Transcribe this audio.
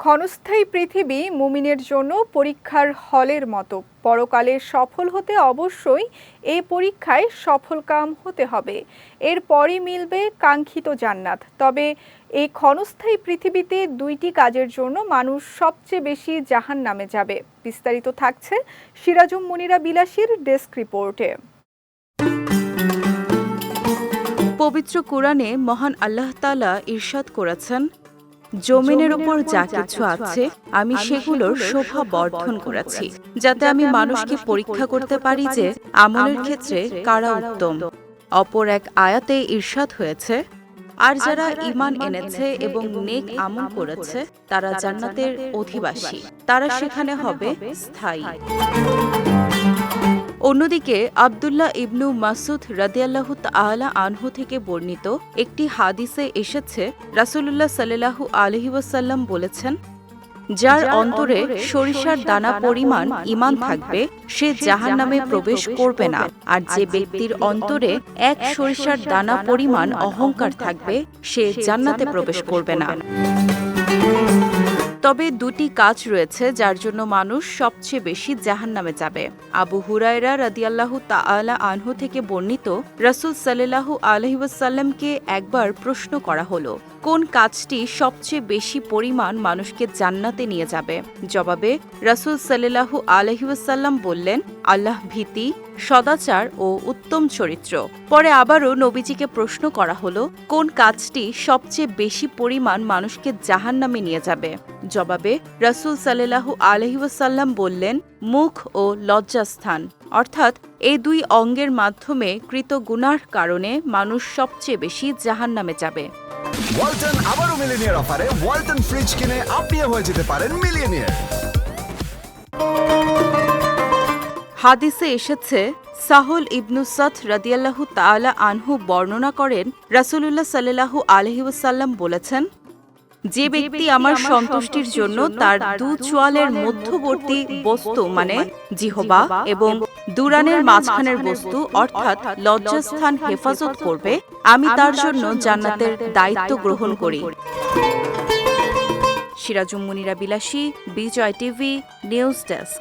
ক্ষণস্থায়ী পৃথিবী মুমিনের জন্য পরীক্ষার হলের মতো। পরকালে সফল হতে অবশ্যই এই পরীক্ষায় সফলকাম হতে হবে। এরপরই মিলবে কাঙ্ক্ষিত জান্নাত। তবে এই ক্ষণস্থায়ী পৃথিবীতে দুইটি কাজের জন্য মানুষ সবচেয়ে বেশি জাহান নামে যাবে। বিস্তারিত থাকছে সিরাজুম মনিরা বিলাসীর ডেস্ক রিপোর্টে। পবিত্র কোরআনে মহান আল্লাহ তালা ইরশাদ করেছেন জমিনের উপর যা কিছু আছে আমি সেগুলোর শোভা বর্ধন করেছি যাতে আমি মানুষকে পরীক্ষা করতে পারি যে আমলের ক্ষেত্রে কারা উত্তম। অপর এক আয়াতে ঈর্ষাদ হয়েছে আর যারা ঈমান এনেছে এবং নেক আমল করেছে তারা জান্নাতের অধিবাসী। তারা সেখানে হবে স্থায়ী। অন্যদিকে আবদুল্লাহ ইবনু মাসুদ রাদিয়াল্লাহু তাআলা আনহু থেকে বর্ণিত একটি হাদিসে এসেছে রাসূলুল্লাহ সাল্লাল্লাহু আলাইহি ওয়াসাল্লাম বলেছেন যার অন্তরে সরিষার দানা পরিমাণ ঈমান থাকবে সে জাহান্নামে প্রবেশ করবে না। আর যে ব্যক্তির অন্তরে এক সরিষার দানা পরিমাণ অহংকার থাকবে সে জান্নাতে প্রবেশ করবে না। তবে দুটি কাজ রয়েছে যার জন্য মানুষ সবচেয়ে বেশি জাহান নামে যাবে। আবু হুরায়রা রাদিয়াল্লাহু তাআলা আনহু থেকে বর্ণিত রাসূল সাল্লাল্লাহু আলাইহি ওয়াসাল্লামকে একবার প্রশ্ন করা হলো। কোন কাজটি সবচেয়ে বেশি পরিমাণ মানুষকে জান্নাতে নিয়ে যাবে? জবাবে রাসূল সাল্লাল্লাহু আলাইহি ওয়াসাল্লাম বললেন, আল্লাহ ভীতি, সদাচার ও উত্তম চরিত্র। পরে আবারও নবীজিকে প্রশ্ন করা হলো, কোন কাজটি সবচেয়ে বেশি পরিমাণ মানুষকে জাহান্নামে নিয়ে যাবে? জবাবে রাসূল সাল্লাল্লাহু আলাইহি ওয়াসাল্লাম বললেন, মুখ ও লজ্জাস্থান। অর্থাৎ এই দুই অঙ্গের মাধ্যমে কৃত গুনার কারণে মানুষ সবচেয়ে বেশি জাহান্নামে যাবে। ওয়ালটন আবারও মিলিনিয়ার অফারে ওয়ালটন ফ্রিজ কিনে আপনিও হয়ে যেতে পারেন মিলিয়নিয়ার। হাদিসে এসেছে সাহুল ইবনু সাদ রাদিয়াল্লাহু তাআলা আনহু বর্ণনা করেন রাসূলুল্লাহ সাল্লাল্লাহু আলাইহি ওয়াসাল্লাম বলেছেন যে ব্যক্তি আমার সন্তুষ্টির জন্য তার দু চোয়ালের মধ্যবর্তী বস্তু মানে জিহবা এবং দুরানের মাঝখানের বস্তু অর্থাৎ লজ্জাস্থান হেফাজত করবে আমি তার জন্য জান্নাতের দায়িত্ব গ্রহণ করি। সিরাজুম মুনিরা বিলাসী বিজয় টিভি নিউজ ডেস্ক।